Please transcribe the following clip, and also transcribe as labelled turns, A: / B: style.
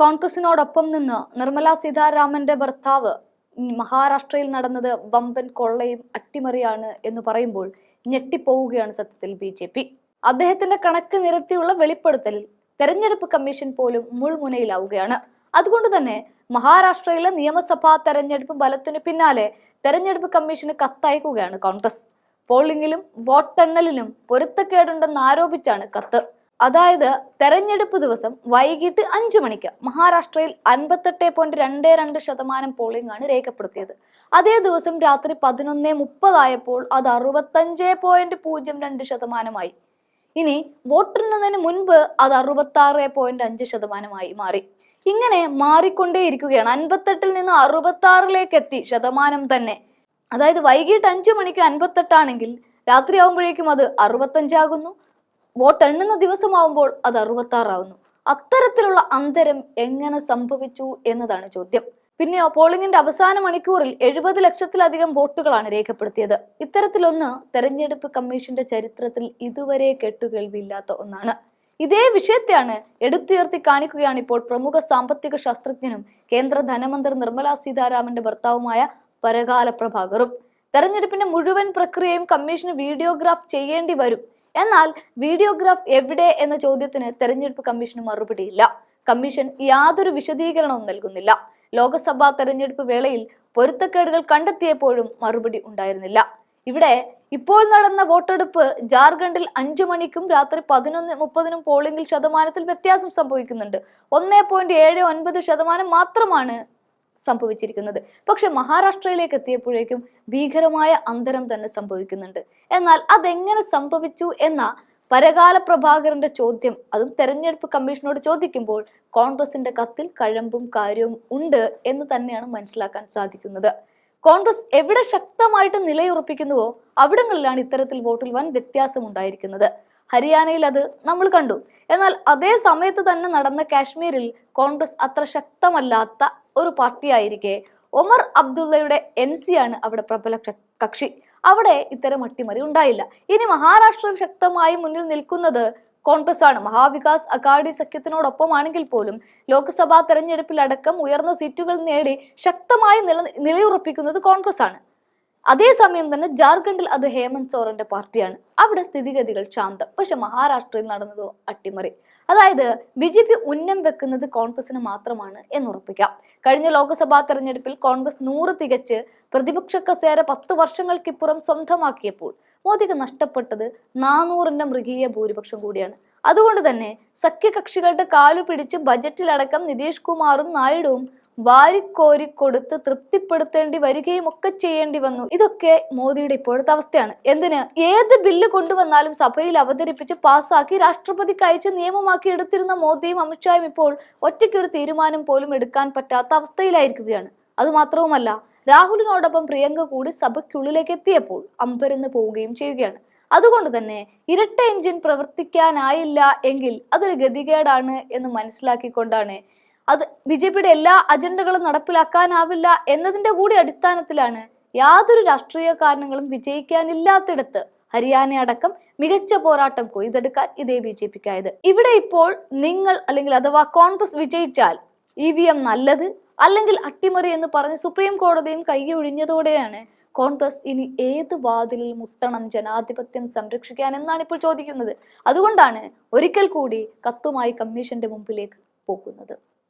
A: കോൺഗ്രസിനോടൊപ്പം നിന്ന് നിർമ്മല സീതാരാമന്റെ ഭർത്താവ് മഹാരാഷ്ട്രയിൽ നടന്നത് വമ്പൻ കൊള്ളയും അട്ടിമറിയാണ് എന്ന് പറയുമ്പോൾ ഞെട്ടിപ്പോവുകയാണ് സത്യത്തിൽ ബി ജെ പി. അദ്ദേഹത്തിന്റെ കണക്ക് നിരത്തിയുള്ള വെളിപ്പെടുത്തലിൽ തെരഞ്ഞെടുപ്പ് കമ്മീഷൻ പോലും മുൾമുനയിലാവുകയാണ്. അതുകൊണ്ട് തന്നെ മഹാരാഷ്ട്രയിലെ നിയമസഭാ തെരഞ്ഞെടുപ്പ് ഫലത്തിനു പിന്നാലെ തെരഞ്ഞെടുപ്പ് കമ്മീഷന് കത്തയക്കുകയാണ് കോൺഗ്രസ്. പോളിംഗിലും വോട്ടെണ്ണലിലും പൊരുത്തക്കേടുണ്ടെന്ന് ആരോപിച്ചാണ് കത്ത്. അതായത് തെരഞ്ഞെടുപ്പ് ദിവസം വൈകിട്ട് അഞ്ചു മണിക്ക് മഹാരാഷ്ട്രയിൽ അൻപത്തെട്ട് പോയിന്റ് രണ്ട് രണ്ട് ശതമാനം പോളിംഗ് ആണ് രേഖപ്പെടുത്തിയത്. അതേ ദിവസം രാത്രി പതിനൊന്ന് മുപ്പതായപ്പോൾ അത് അറുപത്തഞ്ച് പോയിന്റ് പൂജ്യം രണ്ട് ശതമാനമായി. ഇനി വോട്ടെണ്ണുന്നതിന് മുൻപ് അത് അറുപത്തി ആറ് പോയിന്റ് അഞ്ച് ശതമാനമായി മാറി. ഇങ്ങനെ മാറിക്കൊണ്ടേയിരിക്കുകയാണ്. അൻപത്തെട്ടിൽ നിന്ന് അറുപത്തി ആറിലേക്ക് എത്തി ശതമാനം തന്നെ. അതായത് വൈകിട്ട് അഞ്ചു മണിക്ക് അൻപത്തെട്ടാണെങ്കിൽ രാത്രിയാവുമ്പോഴേക്കും അത് അറുപത്തഞ്ചാകുന്നു വോട്ട് എണ്ണുന്ന ദിവസമാവുമ്പോൾ അത് അറുപത്തി ആറാവുന്നു അത്തരത്തിലുള്ള അന്തരം എങ്ങനെ സംഭവിച്ചു എന്നതാണ് ചോദ്യം. പിന്നെ പോളിംഗിന്റെ അവസാന മണിക്കൂറിൽ എഴുപത് ലക്ഷത്തിലധികം വോട്ടുകളാണ് രേഖപ്പെടുത്തിയത്. ഇത്തരത്തിലൊന്ന് തെരഞ്ഞെടുപ്പ് കമ്മീഷന്റെ ചരിത്രത്തിൽ ഇതുവരെ കെട്ടുകേൾവിയില്ലാത്ത ഒന്നാണ്. ഇതേ വിഷയത്തെയാണ് എടുത്തുയർത്തി കാണിക്കുകയാണ് ഇപ്പോൾ പ്രമുഖ സാമ്പത്തിക ശാസ്ത്രജ്ഞനും കേന്ദ്ര ധനമന്ത്രി നിർമ്മലാ സീതാരാമന്റെ ഭർത്താവുമായ പരകാല പ്രഭാകറും തെരഞ്ഞെടുപ്പിന്റെ മുഴുവൻ പ്രക്രിയയും കമ്മീഷന് വീഡിയോഗ്രാഫ് ചെയ്യേണ്ടി വരും. എന്നാൽ വീഡിയോഗ്രാഫ് എവിടെ എന്ന ചോദ്യത്തിന് തെരഞ്ഞെടുപ്പ് കമ്മീഷന് മറുപടിയില്ല. കമ്മീഷൻ യാതൊരു വിശദീകരണവും നൽകുന്നില്ല. ലോക്സഭാ തെരഞ്ഞെടുപ്പ് വേളയിൽ പൊരുത്തക്കേടുകൾ കണ്ടെത്തിയപ്പോഴും മറുപടി ഉണ്ടായിരുന്നില്ല. ഇവിടെ ഇപ്പോൾ നടന്ന വോട്ടെടുപ്പ് ജാർഖണ്ഡിൽ അഞ്ചു മണിക്കും രാത്രി പതിനൊന്ന് മുപ്പതിനും പോളിംഗിൽ ശതമാനത്തിൽ വ്യത്യാസം സംഭവിക്കുന്നുണ്ട്. ഒന്നേ പോയിന്റ് ഏഴ് ഒൻപത് ശതമാനം മാത്രമാണ് സംഭവിച്ചിരിക്കുന്നത്. പക്ഷെ മഹാരാഷ്ട്രയിലേക്ക് എത്തിയപ്പോഴേക്കും ഭീകരമായ അന്തരം തന്നെ സംഭവിക്കുന്നുണ്ട്. എന്നാൽ അതെങ്ങനെ സംഭവിച്ചു എന്ന പരകാല പ്രഭാകരന്റെ ചോദ്യം അതും തെരഞ്ഞെടുപ്പ് കമ്മീഷനോട് ചോദിക്കുമ്പോൾ കോൺഗ്രസിന്റെ കത്തിൽ കഴമ്പും കാര്യവും ഉണ്ട് എന്ന് തന്നെയാണ് മനസ്സിലാക്കാൻ സാധിക്കുന്നത്. കോൺഗ്രസ് എവിടെ ശക്തമായിട്ട് നിലയുറപ്പിക്കുന്നുവോ അവിടങ്ങളിലാണ് ഇത്തരത്തിൽ വോട്ടിൽ വൻ വ്യത്യാസം ഉണ്ടായിരിക്കുന്നത്. ഹരിയാനയിൽ അത് നമ്മൾ കണ്ടു. എന്നാൽ അതേ സമയത്ത് തന്നെ നടന്ന കാശ്മീരിൽ കോൺഗ്രസ് അത്ര ശക്തമല്ലാത്ത ഒരു പാർട്ടിയായിരിക്കെ ഒമർ അബ്ദുള്ളയുടെ എൻ സി ആണ് അവിടെ പ്രബല കക്ഷി. അവിടെ ഇത്തരം അട്ടിമറി ഉണ്ടായില്ല. ഇനി മഹാരാഷ്ട്രയിൽ ശക്തമായി മുന്നിൽ നിൽക്കുന്നത് കോൺഗ്രസ് ആണ് മഹാവികാസ് അഘാഡി സഖ്യത്തിനോടൊപ്പമാണെങ്കിൽ പോലും ലോക്സഭാ തെരഞ്ഞെടുപ്പിൽ അടക്കം ഉയർന്ന സീറ്റുകൾ നേടി ശക്തമായി നില നിലയുറപ്പിക്കുന്നത് കോൺഗ്രസ് ആണ് അതേസമയം തന്നെ ജാർഖണ്ഡിൽ അത് ഹേമന്ത് സോറന്റെ പാർട്ടിയാണ്. അവിടെ സ്ഥിതിഗതികൾ ശാന്തം. പക്ഷെ മഹാരാഷ്ട്രയിൽ നടന്നതോ അട്ടിമറി. അതായത് ബി ജെ പി ഉന്നം വെക്കുന്നത് കോൺഗ്രസിന് മാത്രമാണ് എന്ന് എന്നുറപ്പിക്കാം. കഴിഞ്ഞ ലോക്സഭാ തെരഞ്ഞെടുപ്പിൽ കോൺഗ്രസ് നൂറ് തികച്ച് പ്രതിപക്ഷ കസേര പത്ത് വർഷങ്ങൾക്കിപ്പുറം സ്വന്തമാക്കിയപ്പോൾ മോദിക്ക് നഷ്ടപ്പെട്ടത് നാനൂറിന്റെ മൃഗീയ ഭൂരിപക്ഷം കൂടിയാണ്. അതുകൊണ്ട് തന്നെ സഖ്യകക്ഷികളുടെ കാലു പിടിച്ച് ബജറ്റിലടക്കം നിതീഷ് കുമാറും നായിഡുവും വാരിക്കോരി കൊടുത്ത് തൃപ്തിപ്പെടുത്തേണ്ടി വരികയും ഒക്കെ ചെയ്യേണ്ടി വന്നു. ഇതൊക്കെ മോദിയുടെ ഇപ്പോഴത്തെ അവസ്ഥയാണ്. എന്തിന്? ഏത് ബില്ല് കൊണ്ടുവന്നാലും സഭയിൽ അവതരിപ്പിച്ച് പാസ്സാക്കി രാഷ്ട്രപതിക്ക് അയച്ച് നിയമമാക്കി എടുത്തിരുന്ന മോദിയും അമിത്ഷായും ഇപ്പോൾ ഒറ്റയ്ക്കൊരു തീരുമാനം പോലും എടുക്കാൻ പറ്റാത്ത അവസ്ഥയിലായിരിക്കുകയാണ്. അതുമാത്രവുമല്ല രാഹുലിനോടൊപ്പം പ്രിയങ്ക കൂടി സഭയ്ക്കുള്ളിലേക്ക് എത്തിയപ്പോൾ അമ്പരന്ന് പോവുകയും ചെയ്യുകയാണ്. അതുകൊണ്ട് തന്നെ ഇരട്ട എഞ്ചിൻ പ്രവർത്തിക്കാനായില്ല എങ്കിൽ അതൊരു ഗതികേടാണ് എന്ന് മനസ്സിലാക്കിക്കൊണ്ടാണ് അത് ബി ജെ പിയുടെ എല്ലാ അജണ്ടകളും നടപ്പിലാക്കാനാവില്ല എന്നതിന്റെ കൂടി അടിസ്ഥാനത്തിലാണ് യാതൊരു രാഷ്ട്രീയ കാരണങ്ങളും വിജയിക്കാനില്ലാത്തിടത്ത് ഹരിയാന അടക്കം മികച്ച പോരാട്ടം കൊയ്തെടുക്കാൻ ഇതേ ബി ജെ പിക്കായത് ഇവിടെ ഇപ്പോൾ നിങ്ങൾ അല്ലെങ്കിൽ അഥവാ കോൺഗ്രസ് വിജയിച്ചാൽ ഇ വി എം നല്ലത് അല്ലെങ്കിൽ അട്ടിമറി എന്ന് പറഞ്ഞ് സുപ്രീം കോടതിയും കൈയൊഴിഞ്ഞതോടെയാണ് കോൺഗ്രസ് ഇനി ഏത് വാതിലിൽ മുട്ടണം ജനാധിപത്യം സംരക്ഷിക്കാൻ എന്നാണ് ഇപ്പോൾ ചോദിക്കുന്നത്. അതുകൊണ്ടാണ് ഒരിക്കൽ കൂടി കത്തുമായി കമ്മീഷന്റെ മുമ്പിലേക്ക് പോകുന്നത്.